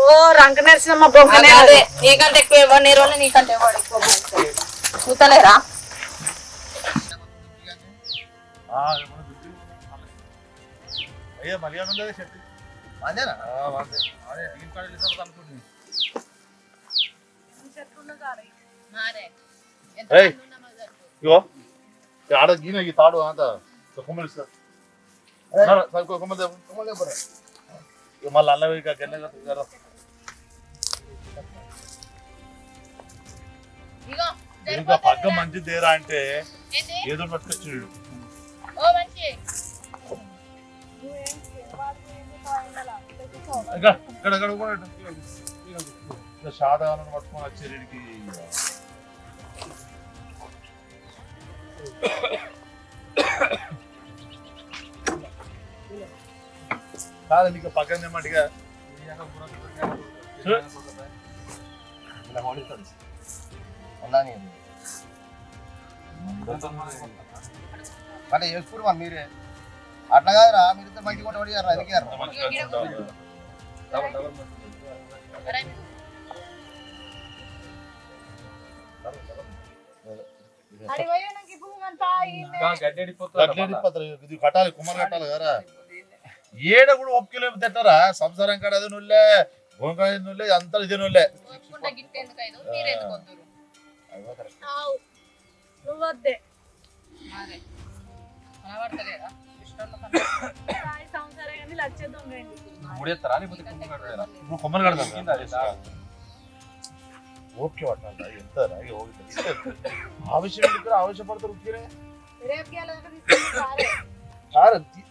ఓ రంక నరసింహ నీకంటే ఎక్కువ నీ రోజులు నీకంటే ఎక్కువ అయ్యా ఉండదు షర్ట్. అదే దీని కాడ అనుకుంటుంది సరిపోదు. ఇగో ఆడ గీన ఈ తాడు అంత కొమ్మలు ఇస్తా కొమ్మలు దేవు ఇక మళ్ళీ అల్ల ఇక గెల్ల కదా ఇంకా పగ్గం మంచి దేరా అంటే ఏదో పట్టుకొచ్చి ఇక్కడ ఇక్కడ కూడా షాదాలను పట్టుకొని వచ్చే వీడికి కాదు నీకు పక్కన తెమ్మంటిగా ఉన్నాని అంటే వేసుకుడు మన మీరే అట్లా కాదురా మీరు ఇద్దరు మంచి కొట్టబడి అందుకే అరే, ఇంకా గడ్డి ఇది కట్టాలి కుమ్మలు కట్టాలి కదా. ఏడ కూడా ఒప్పుకోలేము తింటారా సంసారం కాడ అదే నుల్లే వంకాయ నుల్లే అంతా ఇదే నుల్లే. ఒప్పుకుంటా గిట్ట ఎందుకు అయ్యదు మీరు ఎందుకు వద్దురు నువ్వు వద్దే మారే కనబడతలేదా? ఇష్టంలో కనబడతలేదా? సాయి సంసారం కానీ లచ్చేద్దాం రండి ముడేస్తారా లేకపోతే కుమ్మ కడతారా? ఇప్పుడు కొమ్మలు కడతాం సారే. కాదు తి-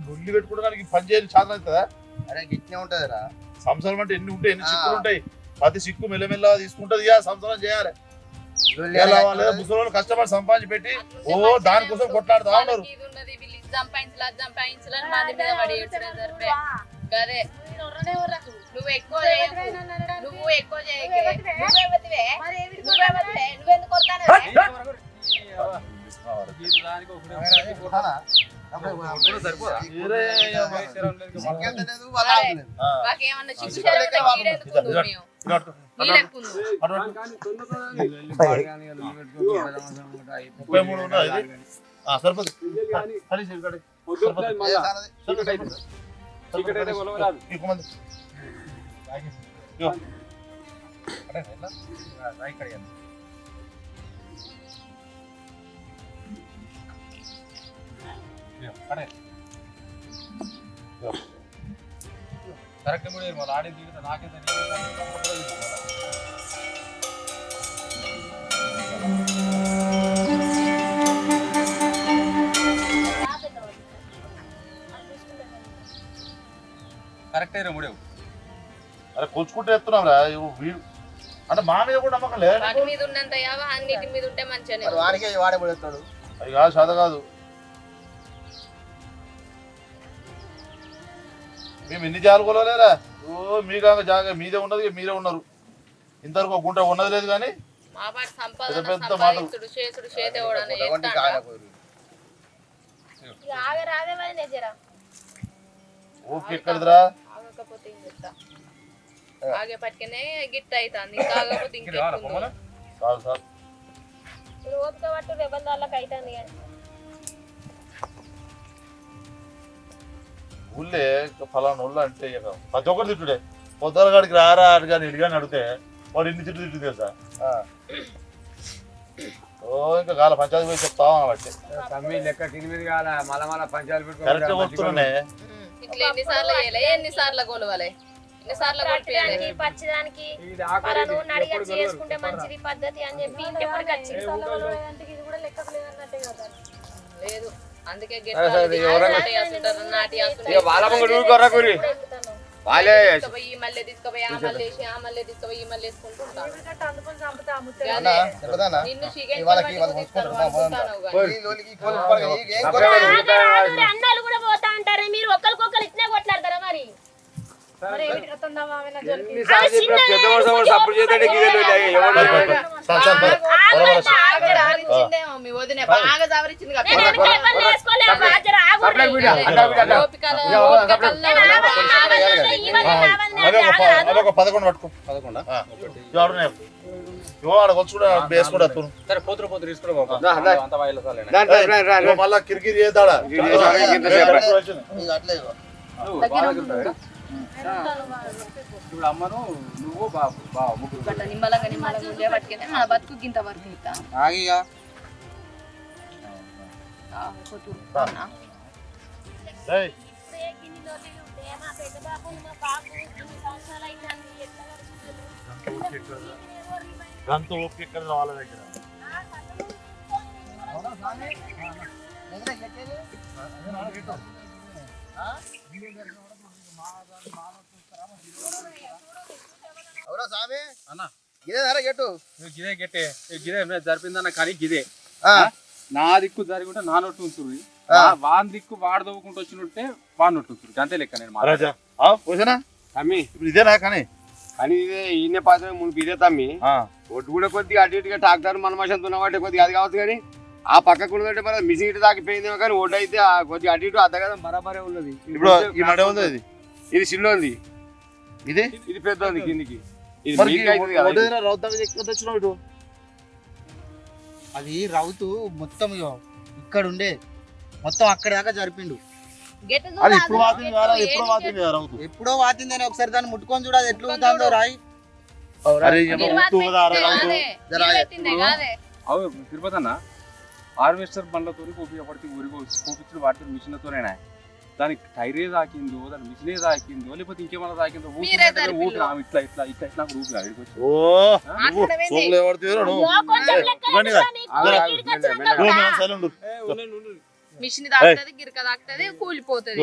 నొల్లి పెట్టుకోవడానికి పని చేయని చాలా అవుతుందా అరే గిట్నే ఉంటదిరా సంసారం అంటే ఎన్ని ఉంటాయి ఎన్ని ఆ. సిక్కులు ఉంటాయి ప్రతి సిక్కు మెల్లమెల్ల తీసుకుంటది ఇక సంసారం చేయాలి ముసలి కష్టపడి సంపాదించి పెట్టి ఓ దానికోసం. కొట్లాడుతా ఉన్నారు వాళ్ళకి ఇది ఉన్నది వీళ్ళు ఇది సంపాదించాలి అది సంపాదించాలి అని మంది మీద పడి ఏడ్చడం సరిపే గదే నేను ఒర్రనే ఒర్రకు. నువ్వు ఎక్కువ నువ్వు ఎక్కువ సరిపోదా? మాకేమన్నా ఇది ఆ, సరిపోదు కడి, కడి, కడి. ఇంకో మంది. ఇగో. అడే, ఎట్లా? ఆ, అరే కూర్చుకుంటే ఎత్తున్నావురా వీడు. అంటే మా మీద కూడా నమ్మకం లేదు. వాటి మీద ఉన్నంత యావ అన్నిటి మీద ఉంటే మంచిగానే. వాడికే వాడే పడేస్తాడు. అది కాదు శాత కాదు. మేము ఎన్ని జాలు కొలవలేరా? ఓ మీ కాక జాగా మీదే ఉన్నది మీరే ఉన్నారు. ఇంతవరకు ఒక గుంట ఉన్నది లేదు కానీ మా పాటి పెద్ద సంపాదించుడు చేసుడు ఇక ఆగరాదే మరి. ఓకే ఎక్కడిదిరా? ఆగకపోతే ఏం చేస్తా? ఆగే పట్టుకనే గిట్ట అవుతుంది రావాలా ఇంకెక్కుందో? చాలు సార్ ఇప్పుడు ఓపిక పట్టు రెబందాలకు అవుతుంది కానీ. ఊళ్ళే ఫలానా ఊళ్ళో అంటే ఇక ప్రతి ఒక్కరు తిట్టుడే. పొద్దుల కాడికి రారా ఇటు కానీ అడిగితే వాడు ఇన్ని తిట్టు తిట్టు తెలుసా? ఓ ఇంకా కాల పంచాయతీ పోయి చెప్తావా తమ్మి ఎనిమిది కాల మళ్ళా మళ్ళా పంచాలు కరెక్ట్ వస్తున్నానే. ఇట్లా ఎన్నిసార్లు ఎన్నిసార్లు కొలవాలి? ఎన్నిసార్లు కొలిపియాలి పచ్చదానికి పలానా ఊరిని అడిగి వచ్చి చేసుకుంటే మంచిది పద్ధతి అని చెప్పి ఇంకెప్పటికి వచ్చింది ఇది కూడా లెక్కకు లేదన్నట్టే కదా. లేదు అందుకే వాళ్ళ తీసుకుపోయి మళ్ళీ తీసుకుపోయి ఆ మళ్ళీ వేసి ఆ మళ్ళీ తీసుకుపోయి ఈ మళ్ళీ వేసుకుంటుంటాను చంపుతా అమ్ముతా అన్నా ఏమిటి కథందామా ఆమె నాకు జరిపి? ఎన్నిసార్లు చెప్పినా పెద్ద మనుషులు కూడా సపోర్ట్ చేస్తాడే గిదే ఎవరు పద, పద, పద. చాలు, చాలు, పద. బరాబర్ వస్తుంది. బాగా జావరించిందేమో మీ వదిన బాగా జావరించింది కదా. నేను వెనక ఇవ్వాలి, వేసుకోలే, అబ్బా, జర ఆగు సప్లై రే. బిడ్డ అన్న బిడ్డ అన్న. ఓపికలో ఇక ఓపిక సప్లై. కల్లో నేను ఉన్నావా? ఆవలి, ఆవలి, ఇవ్వాలి, ఆవలి, అదే ఒక ప- ఆవలి. అదే ఒక పదకొండు పట్టుకో. మళ్ళా కిరికిరి చేద్దాడా ఇప్పుడు అమ్మను నువ్వు బాబు బాబు ముగ్గురు గట్ల నిమ్మలంగా నిమ్మలంగా ఉండే పట్టుకునే మన బతుకు గింత వరకు ఇక. ఆగిగా ఆ, కొట్టురు. అవునా? ఏయ్, ఇప్పుడే గిన్ని నొల్లిలు ఉంటే, మా పెద్ద బాబు, మా బాబు, ఇన్ని సంవత్సరాలు అయిందండి, ఎట్లా గడుపుతున్నారు? గంత ఓపిక ఎక్కడ వాళ్ళ దగ్గర ఎదురే ఎవరో స్వామి? అన్న. ఇదే ధర గెట్టు. నువ్వు గిదే గట్టే. గిదే జరిపిందన్న కానీ గిదే. ఆ, నా దిక్కు జరుగుంటే నా నొట్టు ఆ. వాన్ దిక్కు వాడు దవ్వుకుంటూ వచ్చినట్టే వాన్ నొట్టు ఉంచుర్రి అంతే లెక్క నేను రాజా. పోసేనా తమ్మి. ఇదేనా కానీ? కానీ ఇదే ఈయన పాత్ర మునుపు ఇదే తమ్మి. ఒడ్డు కూడా కొద్దిగా అటు ఇటుగా ట్రాక్టర్ మన మనిషి తున్నవాటే కొద్దిగా అది కావచ్చు కానీ ఆ పక్కకు ఉన్నదంటే మరి మిషన్ ఇటు దాకిపోయిందేమో కానీ ఒడ్డు అయితే ఆ కొద్దిగా అటు ఇటు అద్దగదం బరాబరే ఉన్నది. ఇప్పుడు ఈ ఉంది ఇది ఇది? చిన్న ఉంది ఇది ఇది పెద్ద ఉంది కిందికి ఇది అది రౌతు మొత్తం ఇగో ఇక్కడ ఉండే మొత్తం అక్కడ దాకా జరిపిండు. అది. ఇప్పుడు వాతింది కదా ఎప్పుడు వాతింది కదా రౌతు? ఎప్పుడో వాతిందని ఒకసారి దాన్ని ముట్టుకొని చూడాలి ఎట్లు రాయి. తిరుపతి అన్న హార్వెస్టర్ బండ్లతో ఊరికి కోపించిన వాటి మిషన్లతోనేనా? దానికి టైరే తాకిందో దాని మిషనే తాకిందో లేకపోతే ఇంకేమైనా తాకిందో ఊపిరి ఆమె ఇట్లా ఇట్లా ఇట్లా నాకు ఊపిరి ఆడికి వచ్చి. మిషన్ తాకుతుంది గిరక తాకుతుంది కూలిపోతుంది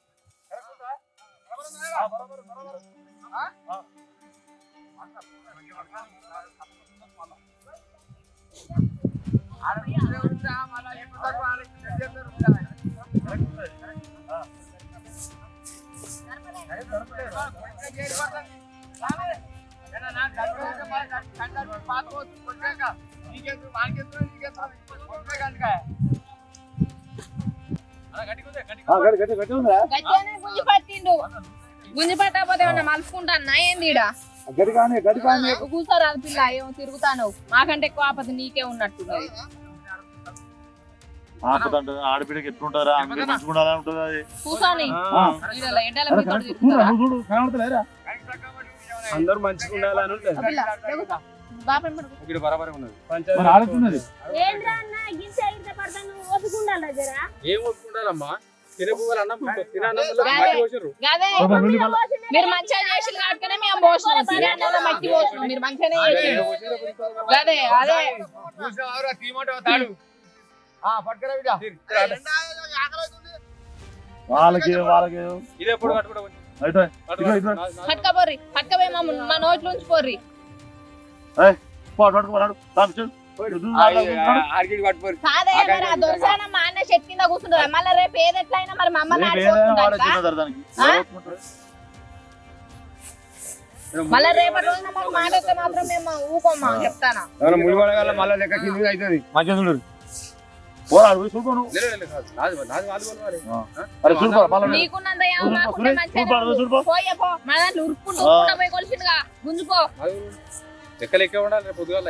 ఇంకెంత అయిపోతుందా? మా దొత్తనం మడగు. గట్టిగానే గుంజి పట్టిండు గుంజి పట్టకపోతే ఏమన్నా మలుపుకుంటానా ఏంది ఈడ? కూర్చోరాదు పిల్ల ఏమో తిరుగుతాను మాకంటే ఎక్కువ ఆపద నీకే ఉన్నట్టున్నది. ఆడబిడ్డకి ఎట్లుంటారా? ఉంటుందా అది. చూడు కనబడతలేరా? అందరూ మంచిగా ఉండాలని ఉంటుంది బరాబరే ఉన్నది. ఆడుతున్నది ఏం ఒప్పుకుంటారమ్మా మీరు మంచిగా చేసి కాడుకనే మేము పోసినాం. మట్టి పోసినాం. మీరు మంచిగానే అదే. వాళ్ళకి వాళ్ళకి. ఇదే ఎప్పుడు పట్టుకపోర్రి పట్టుకపోయి మా మా నోట్లో ఉంచి పోర్రి. పాటు పట్టుకోరాడు దాని దొరసాన మా అన్న చెట్టు కింద కూర్చుంటారు మళ్ళీ రేపు ఏదెట్లయినా మరి దానికి. ఆ? మళ్ళీ రేపటి రోజున మాకు మాట వస్తే మాత్రం మేము ఊకోమ్మా చెప్తానా? ఏమైనా ముడి పడగల మళ్ళా లెక్క కిందికి అవుతుంది మంచిగా చూడు. నీకున్నంత పోయి కొలిసిందిగా గుంజుకో.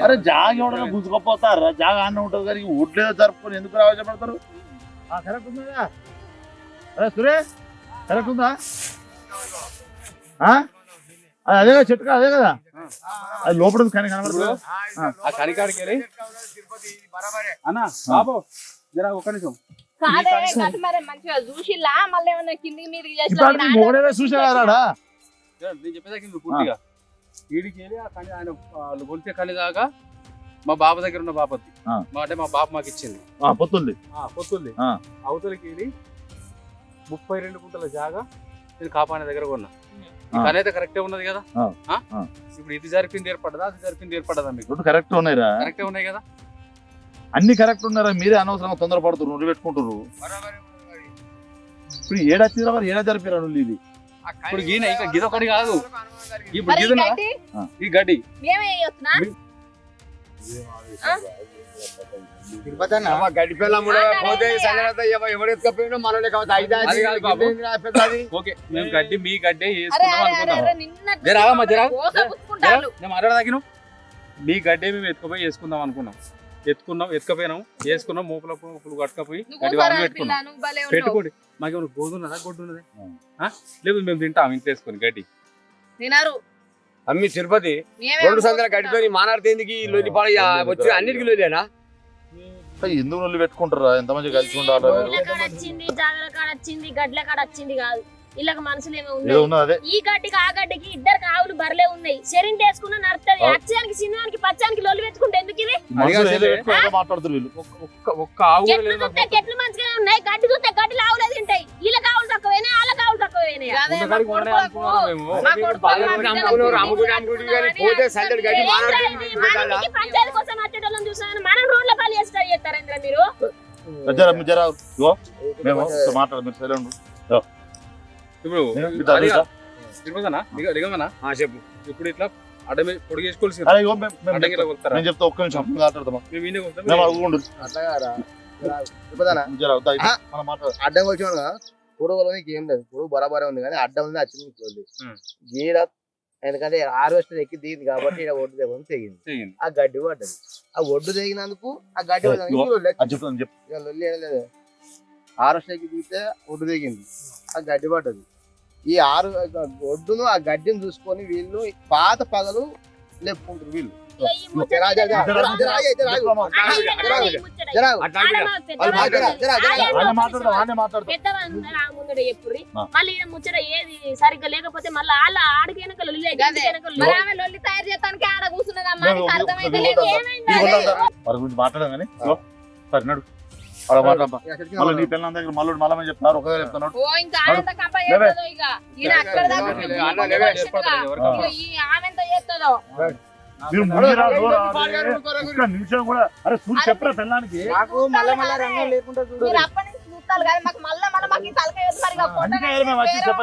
అరే జాగ ఎవడన్నా గుంజుకోపోతారా? జాగ ఆన్న ఉంటుంది కానీ ఊట్లేదో జరుపుకొని ఎందుకు రావచ్చబడతారు కరెక్ట్ ఉందా? అరే సురేష్ కరెక్ట్ ఉందా? అది అదే కదా చెట్టు అదే కదా? అది లోపల ఉంది కానీ కనబడుతుంది ఆ. కనికాడికి వెళ్ళి. అన్న బాబు జరా ఒక్క నిమిషం. కాదే చూసిల్లా? మళ్ళీ ఏమన్నా కిందికి మీదకి ఇప్పుడు చేసిన మొగడే చూసా రాడా జరా, నేను చెప్పేదాకా వీడికి వెళ్ళి ఆ కని ఆయన వాళ్ళు కొలిచే కని దాకా మా బాబు దగ్గర ఉన్న ఆ. మా అంటే మా బాబు మాకు ఇచ్చింది. పొత్తుంది ఆ. అవతలికి వెళ్ళి ముప్పై రెండు గుంటల జాగా నేను కాపానే దగ్గర కొన్నా. పని అయితే కరెక్టే ఉన్నది కదా. ఇప్పుడు ఇది జరిపింది ఏర్పడదా అది జరిపింది ఏర్పడదా మీకు? కరెక్ట్ ఉన్నాయిరా. కరెక్టే ఉన్నాయి కదా? అన్ని కరెక్ట్ ఉన్నారా? మీరే అనవసరంగా తొందరపడుతున్నారు నువ్వు పెట్టుకుంటారు ఇప్పుడు ఏడా తీరా మరి? ఏడా జరిపిరా నువ్వు ఇది? ఇప్పుడు గీన ఇంకా గిదొకటి కాదు. ఇప్పుడు గిదన గడ్డి? ఈ గడ్డి. ఓకే మేము గడ్డి మీ గడ్డే మాట్లాడదాకిను. మీ గడ్డే మేము ఎత్తుకుపోయి వేసుకుందాం అనుకున్నాం. ఎత్తుకున్నాం ఎత్తుకపోయినాం వేసుకున్నాం మూపుల మూపులు కట్టుకపోయి గడ్డి పెట్టుకున్నాం. పెట్టుకోండి. మాకేమైనా గోధుమ ఉన్నదా గొడ్డు ఉన్నది లేదు మేము తింటాం ఇంట్లో వేసుకొని గడ్డి. తినరు. అమ్మి తిరుపతి రెండు సందుల గడ్డిపోయి మానాడితే ఎందుకు ఈ లొల్లి పాడ వచ్చి అన్నిటికీ లొల్లేనా? ఎందుకు నువ్వు పెట్టుకుంటారా ఎంత మంచిగా కలిసి ఉండాలి వచ్చింది జాగల కాడ వచ్చింది గడ్ల కాడ వచ్చింది కాదు. ఇళ్ళకి మనసులు ఏమో ఉన్నాయి. ఈ గడ్డికి ఆ గడ్డికి ఇద్దరు ఆవులు బర్లే ఉన్నాయి. శరీరం వేసుకున్న నడుతుంది. అచ్చానికి చిన్నానికి పచ్చానికి లొల్లి పెట్టుకుంటే ఎందుకు ఇది చెట్లు మంచిగానే ఉన్నాయి. గడ్డి చూస్తే గడ్డి ఆవులే తింటాయి. వీళ్ళకి ఆవులు తక్కువైనా వాళ్ళకి ఆవులు పంచాయతీ కోసం వచ్చేటోళ్ళని చూసాను మనం రోడ్ల పాలు చేస్తారు చేస్తారండి మీరు? జరా జరా మేము మాట్లాడు మీరు సైలెంట్ ఇప్పుడు చెప్పు. ఇప్పుడు ఇట్లా అడమి నేను చెప్తా ఒక్క నిమిషం మేము అడ్డం వచ్చిన పొడవులో నీకు ఏం లేదు. పొడవు బరాబరే ఉంది కానీ అడ్డం ఉంది వచ్చింది నీకు లేదు. ఉం. గీడ ఎందుకంటే హార్వెస్టర్ ఎక్కి దిగింది కాబట్టి ఈడ ఒడ్డు దగ్గర తెగింది. ఆ గడ్డి పడ్డది. ఆ ఒడ్డు తెగినందుకు ఆ గడ్డి హార్వెస్టర్ ఎక్కి దిగితే ఒడ్డు తెగింది. ఆ గడ్డి పడ్డది. ఈ ఆరు ఒడ్డును ఆ గడ్డిని చూసుకొని వీళ్ళు పాత పగలు లేపుకుంటారు వీళ్ళు. ముచ్చట. మళ్ళీ ఏది సరిగ్గా లేకపోతే మళ్ళీ వాళ్ళ ఆడికి లొల్లి తయారు చేయడానికి ఆడ కూర్చున్నదమ్మా అర్థమైతే సరే నడు. మళ్ళీ నీ. పిల్లల దగ్గర మళ్ళీ మళ్ళీ చెప్తున్నారు ఒకగా చెప్తున్నాడు ఓ ఇంకా ఆమెంత కంప చేస్తుందో ఇక ఈయన అక్కడ దాకా లేవే, వచ్చి అన్న,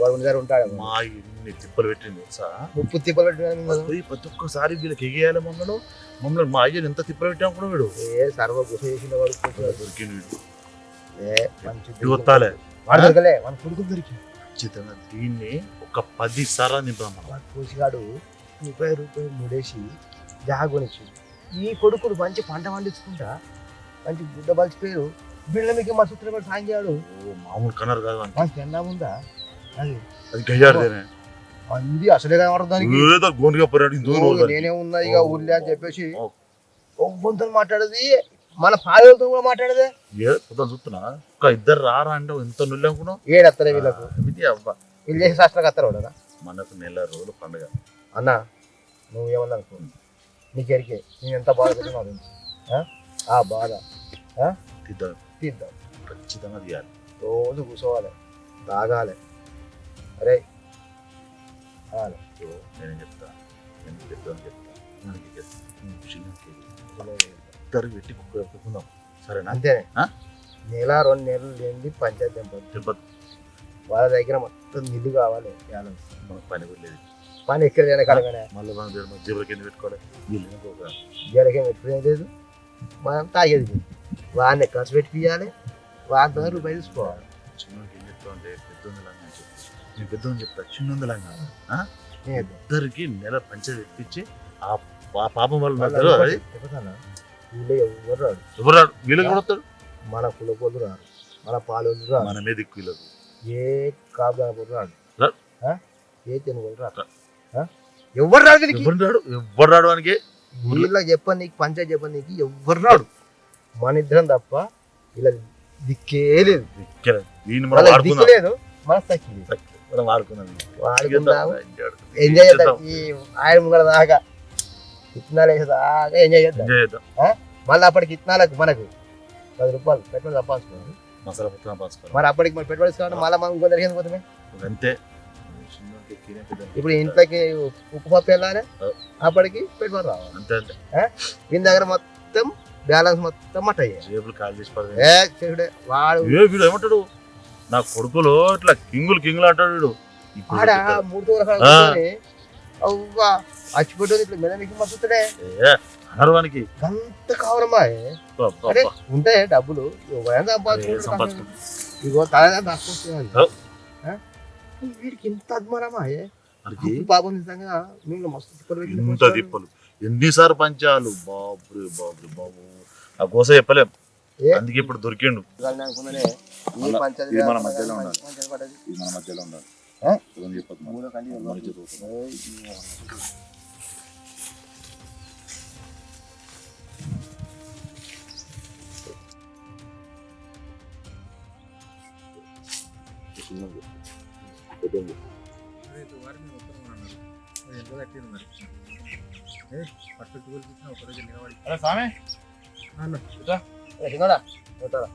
వాడు ఉంటాడు. మా ఇన్ని తిప్పలు పెట్టింది తెలుసా? ముప్పు తిప్పలు. పోయి ప్రతి ఒక్కసారి వీళ్ళకి ఎగేయాలి మమ్మల్ని మమ్మల్ని మా అయ్యని ఎంత తిప్పలు పెట్టాం కూడా వీడు. ఏ సర్వ గుస చేసిన వాడు. దొరికింది వీడు. ఏ మంచి వాడు దొరకలే కొడుకు దొరికి ఖచ్చితంగా దీన్ని ఒక పది సార్లు నింపాం మనం వాడు కోసిగాడు రూపాయి రూపాయి ముడేసి జాగొనిచ్చు ఈ కొడుకుడు మంచి పంట పండించుకుంటా మంచి గుడ్డ బలిచిపోయారు బిళ్ళ మీకు మా సుత్ర సాయం చేయడు. మామూలు కనరు కాదు తిన్నా ఉందా? అది అది గయ్యాడుదేనే మంది అసలే కనబడదు దానికి. గోనుగా పోరాడు. నేనే ఉన్నా ఇక ఊర్లే అని చెప్పేసి. ఒవ్వంతో మాట్లాడేది. మన పాదలతో కూడా మాట్లాడేదే. ఏ పొద్దున చూస్తున్నా? ఒక ఇద్దరు రారా అంటే ఎంత నుల్లి అనుకున్నావు? ఏడత్తలే వీళ్ళకు. ఇది అవ్వ వీళ్ళు చేసే శాస్త్రం అత్తరు వాడు మనకు నెల రోజులు పండుగ. అన్న నువ్వు ఏమన్నా అనుకో నీకు ఎరికే. నేను ఎంత బాధ పెట్టినా ఆ? బాధ. తీద్దాం తీద్దాం ఖచ్చితంగా తీయాలి రోజు కూర్చోవాలి. తాగాలి. అరే. నేనేం చెప్తా? నేను పెద్దోని చెప్తా. మనకి ఇద్దరు పెట్టి కుక్కుందాం సరేనా? అంతేనే? నెల రెండు నెలలు లేని పంచాయతీ తెంపదు వాళ్ళ దగ్గర మొత్తం నిధులు కావాలి. మనకు పని కూడా లేదు. పని ఎక్కడ కడగానే మళ్ళీ మనం కింద పెట్టుకోవాలి. పెట్టుకునేది లేదు. మనం తాగేది లేదు వాడిని ఖర్చు పెట్టి పియాలి వాడితో రూపాయలు తీసుకోవాలి. చిన్నకి ఏం చెప్తా అంటే నేను పెద్దోని చెప్తా ఇద్దరికి నెల పంచ తెప్పించి ఆ ఆ పాపం వాళ్ళు ఎవరు రాడు వీళ్ళకి మన కులపోలు రారు. మన పాలోళ్ళు రారు. మనమే దిక్కు వీళ్ళకు. ఏ కాపు రాడు? ఏ తెనుగోలు రాడు? ఎవరు రాడు ఎవరు రాడు? ఎవరు రాడు వానికి? చెప్పని నీకు పంచాయతీ చెప్పని నీకు ఎవరు రాడు? మన ఇద్దరం తప్ప ఇలా దిక్కే లేదు. ఇక్కడ వీడిని మనం వాళ్ళకి దిక్కు వాడుకుందాం. లేదు మనం వాడుకుందాం. వాడుకుందాం. ఎంజాయ్ చేద్దాం. ఈ ఆయన ముంగడ దాకా ఇత్తనాలు వేసే దాకా ఎంజాయ్ చేద్దాం. ఎంజాయ్ చేద్దాం. మళ్ళీ అప్పటికి ఇత్తనాలకు మనకు పది రూపాయలు పెట్రోల్ తప్పాల్సుకున్నాం మసాలా పంచుకోవాలి మరి అప్పటికి మరి పెట్టుబడి కాబట్టి మళ్ళీ మనం ఇంకొందరికి ఎందుకు పోతామే? అంతే. ఇప్పుడు ఇంట్లోకి ఉప్పు పప్పు వెళ్ళాలి అప్పటికి పెట్టుబడి రావాలి. అంతే అంటే దీని దగ్గర మొత్తం బ్యాలెన్స్ మొత్తం మట్ చేసుడే వాడు ఏమంటాడు? నా కొడుకులు ఇట్లా కింగులు కింగులు అంటాడు వీడు. ఆడ. మూడు. అవ్వా ఇట్లా అంత అబ్బా. ఉంటే డబ్బులు సంపాదించుకుంటాడు. ఇగో తల. వీడికి ఇంత అద్మానమా? పాపం నిజంగా మేము మస్తు తిప్పలు ఇంత తిప్పలు. ఎన్నిసార్లు పంచాలు? బాబు బాబు బాబు. ఆ గోస చెప్పలేం? అందుకే ఇప్పుడు దొరికిండు. మన మధ్యలో ఉండాలి. మన మధ్యలో ఉండాలి. ఏ? పెద్దది. అరే స్వామి. ఏ, సింగోడా, పోతారా?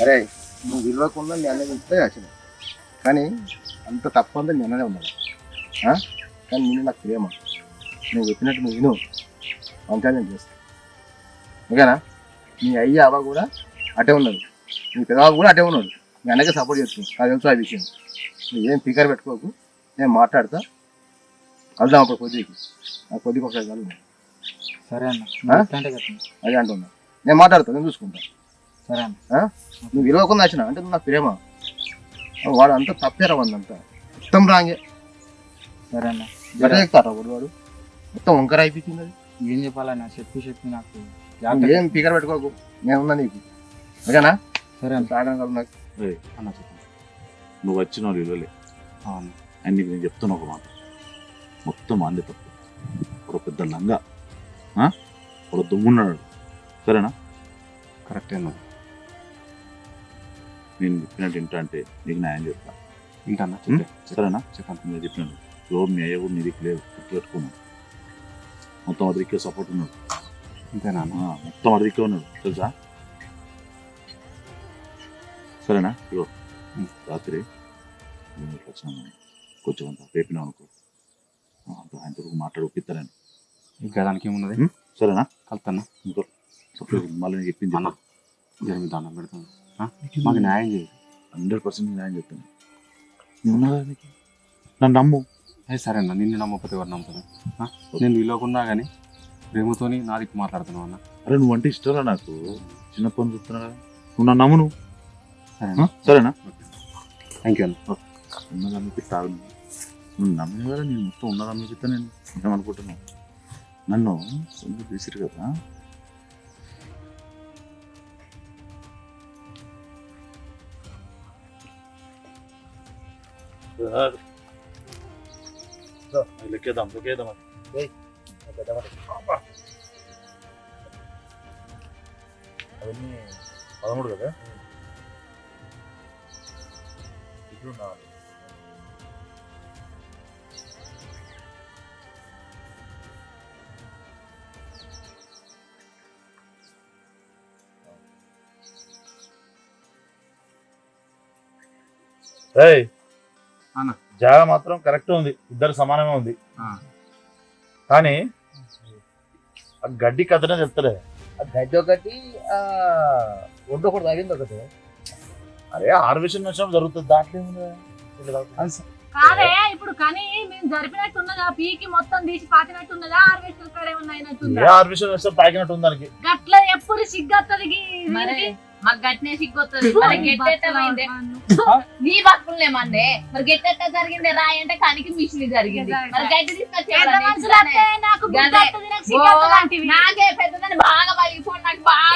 అరే నువ్వు విలువకుండా అన్నది ఇస్తే వచ్చిన కానీ అంత అన్ననే ఉండాలి ఆ? కానీ నేను నాకు ప్రేమ నువ్వు చెప్పినట్టు నువ్వు విను. పంచాయతీ నేను చేస్తా. ఓకేనా? మీ అయ్య అవ్వ కూడా అటే ఉన్నది మీ పెద్దవాళ్ళు కూడా అటే ఉన్నాడు. మీ అన్నకి సపోర్ట్ చేస్తుంది. నాకు తెలుసు ఆ విషయం. నువ్వు ఏం ఫికర్ పెట్టుకోకు. నేను మాట్లాడతా. కలుద్దాం అప్పుడు కొద్దికి. ఆ కొద్దికి ఒకసారి కలుద్దాం. సరే అన్న. అదే అంటున్నా. నేను మాట్లాడతా నేను చూసుకుంటా. సరే అన్న. నువ్వు విలువకుండా వచ్చిన? అంటే నువ్వు నా ప్రేమ వాడు అంతా తప్పేరా వాడంతా మొత్తం రాంగే. సరే అన్న. ఎట్లా చెప్తారా వాడు వాడు మొత్తం వంకర అయిపోయింది అది ఏం చెప్పాలన్న చెప్పి చెప్పి నాకు. నువ్వు ఏం ఫికర్ పెట్టుకోకు. నేను ఉన్నా నీకు. ఓకేనా? సరే సాగడం కాదు నాకు అన్న చెప్పండి నువ్వు వచ్చిన వాళ్ళు విలువలే అవును. అని నీకు నేను చెప్తున్నా ఒక మాట. మొత్తం అంది తప్పు. ఒక పెద్ద లంగా. ఆ? ఒక దుమ్మున్నాడు సరేనా? కరెక్ట్ అన్న. నేను చెప్పినట్టు ఇంట అంటే నీకు న్యాయం చెప్తా. ఇంకన్నా ఉం? చెప్పే. సరేనా? చెప్పండి నేను చెప్పినాను లో మీ అయ్య కూడా నీ దిక్కు లేదు పెట్టుకున్నాను మొత్తం అది దిక్కే సపోర్ట్ ఉన్నాడు. అంతేనా అన్న ఆ, మొత్తం అది దిక్కే ఉన్నాడు తెలుసా? సరేనా? ఇగో ఉం. రాత్రి నేను ఇట్లా కొంచెం అంత రేపినావు అనుకో. ఆ, అంత ఆయనతో మాట్లాడి ఒప్పిస్తాను ఇంకా దానికి ఏమున్నది? సరేనా? కలుతాను? ఇంకో సపోర్ట్ మళ్ళీ చెప్పింది అన్న. జరిగి దానం పెడతాను. ఆ? మాకు న్యాయం చేయి. హండ్రెడ్ పర్సెంట్ న్యాయం చెప్తాను నీకు నన్ను నమ్ము. ఏ సరే అన్న నిన్ను నమ్మకపోతే ఎవరు నమ్ముతాను? నేను విలువకున్నా కానీ ప్రేమతోని నా దిక్కు మాట్లాడుతున్నావు అన్న. అరే నువ్వు అంటే ఇష్టంరా నాకు. చిన్నప్పటి నుంచి చెప్తున్నా కదా. నువ్వు నన్ను నమ్ము నువ్వు. సరే ఆ? సరేనా? థ్యాంక్ యూ అన్న. ఉన్నదమ్మికి తాగు నువ్వు నమ్మిన కదా నేను మొత్తం ఉన్నదమ్మికితే నేను ఏమనుకుంటున్నావు నన్ను సొంత తీసిరు కదా. లెక్కేద్దాం లెక్కేద్దాం. అవన్నీ పదమూడు కదా ఇప్పుడు నాలుగు అన్న. జాగా మాత్రం కరెక్ట్ ఉంది. ఇద్దరు సమానమే ఉంది. ఆ. కానీ ఆ గడ్డి కథనే చెప్తలే. ఆ గడ్డి ఒకటి ఆ ఒడ్డు ఒకటి తగింది ఒకటి. అరే హార్వెస్టింగ్ నష్టం జరుగుతుంది. దాంట్లో? కాదే ఇప్పుడు కానీ మేము జరిపినట్టున్నదా? పీకి మొత్తం తీసి పాతినట్టున్నదా? హార్వెస్టర్ కాడ అయినట్టుందా? హార్వెస్టింగ్ నష్టం తాకినట్టు ఉంది దానికి. గట్ల ఎప్పుడు సిగ్గత్తది? మాకు గట్టినే సిగ్గొస్తుంది మరి గట్టెట్టమైందే నీ బతుకులేమన్నే మరి గట్టెట్ట జరిగిందే రాయి అంటే కనికి మిషన్ జరిగింది. మరి గట్టి తీసుకొచ్చి పెద్ద ఎవరన్నా మనుషులు ఇస్తానే? వస్తే నాకు పెద్దదని బాగా పలిగిపోయి నాకు బాగా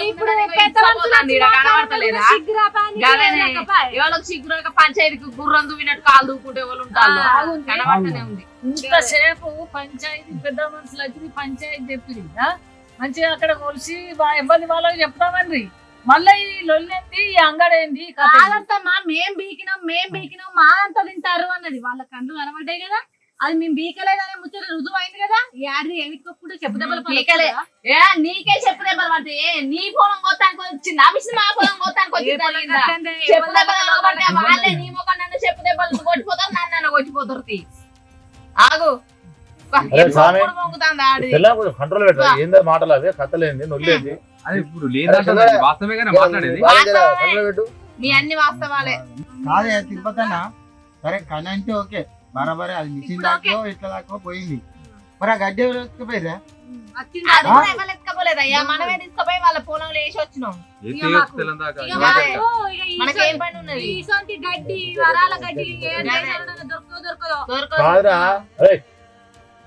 సిగ్గురా పంచాయతీకి గుర్రం దువ్వినట్టు కాలు దూకుంటే వాళ్ళు ఉంటారు. కనబడతనే ఉంది. ఇంతసేపు పంచాయతీ పెద్ద మనుషులు వచ్చి పంచాయతీ చెప్పింది? మంచిగా అక్కడ కొలిసి ఇబ్బంది వాళ్ళకి చెప్తామని మళ్ళీ ఈ లొల్లేంది ఈ అంగడేంది కాదంతమ్మా మేం బీకినాం మేం బీకినాం మా అంత తింటారు అన్నది. వాళ్ళ కళ్ళు కనబడ్డాయి కదా అది మేము బీకలేదనే ముచ్చట రుజువు అయింది కదా యాడి ఎనికొప్పుడు చెప్పుదెబ్బలు బీకలే. ఏ నీకే చెప్పుదే బలపడితే ఏ నీ పొలం కొత్తానికి వచ్చింది ఆ మిషన్ మా పొలం కొత్తానికి వచ్చి జరిగిందా చెప్పు దెబ్బలు పడితే వాళ్ళే నీ ముఖం నన్ను చెప్పు దెబ్బలు కొట్టిపోతారు నన్ను నన్ను కొట్టిపోతారు. ఆగు. కంట్రోల్ పెట్టా ఏందో మాటలు అదే కథలేంది నొల్లేంది. అది ఇప్పుడు లేదంటే వాస్తవమే కానీ మాట్లాడేది? కంట్రోల్ పెట్టు. మీ అన్ని వాస్తవాలే. కాదే తిరుపతన్న సరే కన్ అంటే ఓకే. బరాబరే అది మిషన్ దాకో ఇట్లా దాకో పోయింది. మరి ఆ గడ్డి ఎత్తుకుపోయిరా మనమే తీసుకుపోయి వాళ్ళ పొలంలో వేసి వచ్చినాం. మనకేం పని ఉన్నది? దొరకదో దొరకదో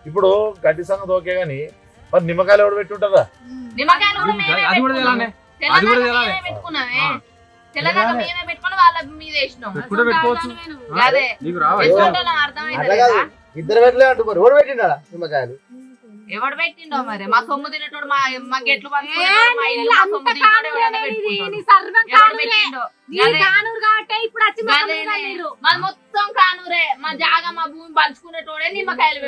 ఇప్పుడు గడ్డి సంగతి ఓకే గాని మరి నిమ్మకాయలు ఎవడు పెట్టుంటారా? నిమ్మకాయలు కూడా మేమే అది కూడా పెట్టుకున్నాం. తెలానే. అది కూడా తెల్లదాకా తెలాలి. మేమే పెట్టుకున్నామే ఆ. తెల్లదాకా మేమే పెట్టుకుని వాళ్ళ మీద వేసినాం. కూడా పెట్టుకోవచ్చు. అదే. నీకు రావా? ఎటువంటి అట్లా అర్థమైంది కాదు. ఇద్దరు పెట్టలే అంటు మరి ఓడి పెట్టిండా నిమ్మకాయలు? ఎవడు పెట్టిండో మరి? మా సొమ్ము తినేటోడు మా మా గెట్లు పంచుకునేటోడు, మా ఇల్లు మా సొమ్ము తినేటోడు ఎవడన్నా పెట్టుకుంటాడు. ఎవడు పెట్టిండో. కానూరు కాబట్టి ఇప్పుడు వచ్చి. మీద మొత్తం కానురే. మా జాగా మా భూమి పంచుకునేటోడే నిమ్మకాయలు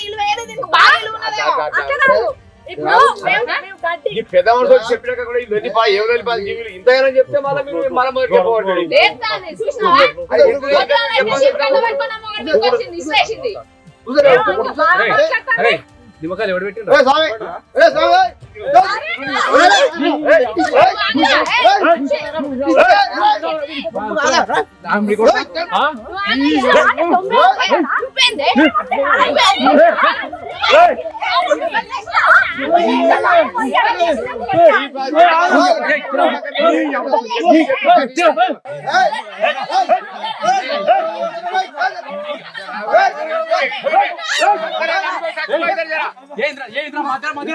ఇల్లు ఏది? దీనికి బాగా ఇల్లు ఉన్నదేమో. ఈ పెద్ద మనుషులు వచ్చి చెప్పినాక కూడా ఈ వెళ్ళిపా ఏ జీవులు ఇంతగానో చెప్తే మళ్ళీ మీరు మళ్ళీ మొదటి చెప్పబడ్డాడు నిమ్మకాయలు ఎవడు పెట్టిండ్రు ఏ స్వామి ఏ స్వామి నువ్వేంది? ఏంద్రా ఏంద్రా మధ్య మధ్య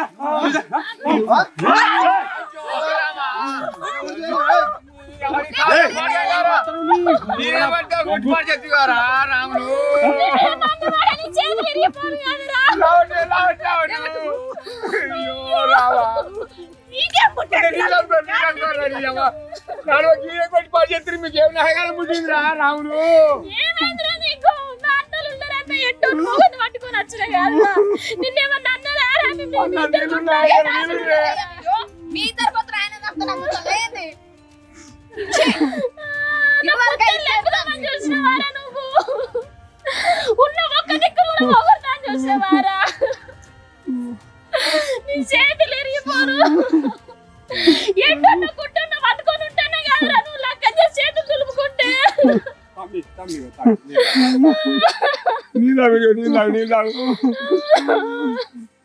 రాములు మీకు ఏం పుట్టిందిరా రాములు నిన్నేమన్నా మీ తరపున ఆయన తప్ప నమ్ముతలేంది నా పొట్టలు లేపుదామని చూసినవారా నువ్వు? ఉన్న ఒక్క దిక్కు కూడా పోగొడతాను చూసినవారా? నీ చేతులు ఇరిగిపోరు ఎంటున్న గుట్టున్న పట్టుకొని ఉంటేనే కదరా నువ్వు లక్క చేసి చేతులు దులుపుకుంటే. పొలాల కాడ అన్నప్పుడు కొట్టుకుంటారని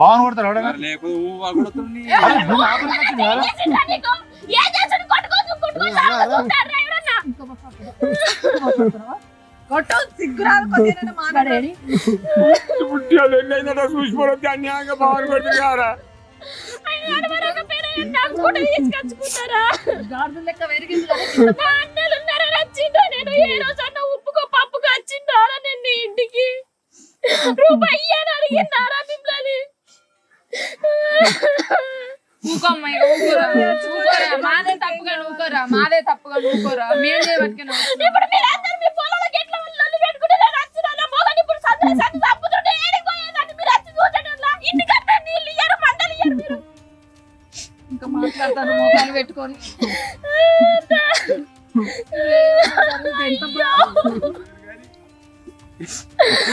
బావని కొడతారు? కొట్టు సిగ్గురాదు కొద్దిగా మాట్లాడేది ఏంటి? నడుచుకుంటూ తీసుకొచ్చుకుంటారా? ఉప్పుకో పప్పుకో వచ్చిండారా నేను ఇంటికి. రూపాయి అడిగినారా మిమ్మల్ని? ఊకమ్మ ఊకోరా. ఊకోరా. మాదే తప్పుగా ఊకోరా మాదే తప్పుగా ఊకోరా మేము మాట్లాడతాను మోకాలు పెట్టుకొని.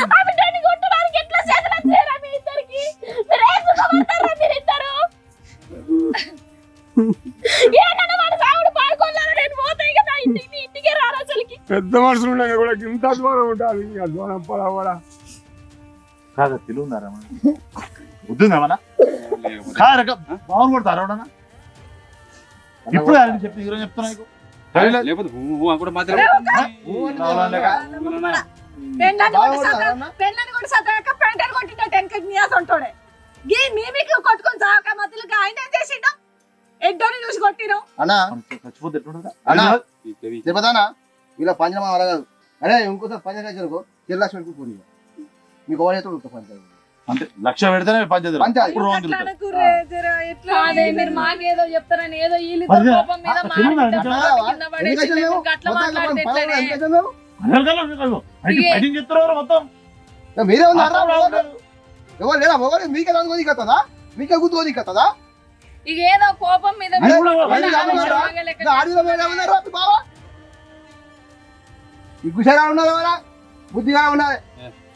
ఆ బిడ్డని కొట్టడానికి ఎట్లా చేతులు వచ్చారా మీ ఇద్దరికి? మీరు ఏం సుఖపడతారా మీరిద్దరు ఏనన్నా వాడు సాగుడు పాడుకోలేరు నేను పోతాయి కదా ఇంటికి మీ ఇంటికే రారా అసలుకి. పెద్ద మనుషులు ఉన్నాయి కూడా ఇంత అధ్వానం ఉంటుంది ఇంకా అధ్వానం పొలా కూడా కాదు తెలివి ఉందారా వద్దుందామన్నా లేకపోతే కాదు ఎవడన్నా? ఇప్పుడు ఆయన చెప్పి ఈరోజు చెప్తున్నా నీకు. లేకపోతే ఊ కూడా సతాక నీయాస ఉంటాడే గీ కొట్టుకొని సాక మధ్యలో ఆయన ఏం చేసిండు ఎడ్డోని చూసి కొట్టిరు అన్నా చచ్చిపోతే తిరుపతానా అలా కాదు అరే ఇంకోసారి పంచం కలిసి తెల్ల లక్ష పెట్టుకుని పోనీ మీకు అయితే పంచాలి అంటే లక్ష పెడితేనే పంచాయతీ పంచాయతీ. మీరు మాకేదో చెప్తారని ఏదో కోపం మీద కింద. ఫైటింగ్ మొత్తం? ఉన్నారా. ఎవరు మీకే దాని దిక్కదా మీకే గుర్తు ఇక ఏదో కోపం మీద ఉన్నారా వాళ్ళ బుద్ధిగా ఉన్నది.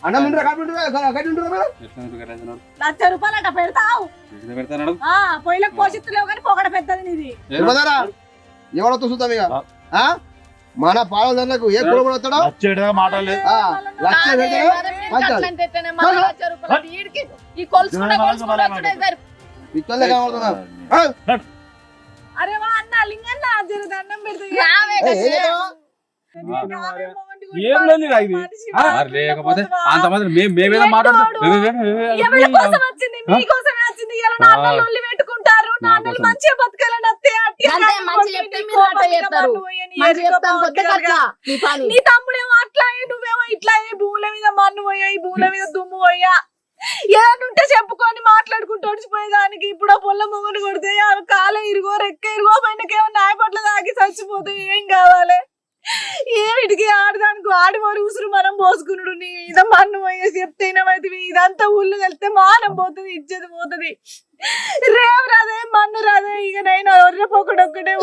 అన్నం తింటారా. లక్ష రూపాయలు అట్ట పెడతావు పొయ్యిలకు పోషిత్తులేవు కానీ పొగడ పెద్దది నీది ఎవరితో చూద్దాం ఇక? మన పాలనకు ఏ వస్తాడో లక్ష అరే వా అన్న లింగన్న జర దండం పెడితే రావే ఏ, ఇది? మరి లేకపోతే మేము మేమేదో అంతే. మంచి చెప్తాం కొద్ది గట్ల నీ తమ్ముడేమో అట్లా నువ్వేమో ఇట్లా అయ్యి భూముల మీద మన్ను పోయా ఈ భూముల మీద దుమ్ము పోయా ఏదైనా ఉంటే చెప్పుకొని మాట్లాడుకుంటూ ఒడిచిపోయేదానికి ఇప్పుడు ఆ పొల్ల మొగను కొడితే ఆ కాలు ఇరుగో రెక్క ఇరుగో పైనకేమో నాయపట్ల తాగి చచ్చిపోతే ఏం కావాలి? ఏమిటికి ఆడదానికి ఆడి ఉసురు మనం పోసుకున్నాడు నీ మీద మన్ను పోయేసి చెప్తే ఇనమైతే ఇదంతా ఊళ్ళు వెళ్తే మానం పోతుంది ఇచ్చేది పోతుంది. రేవు రాదే మన్ను రాదే ఇక నైనా ఒర్రె పొక్కడొక్కటే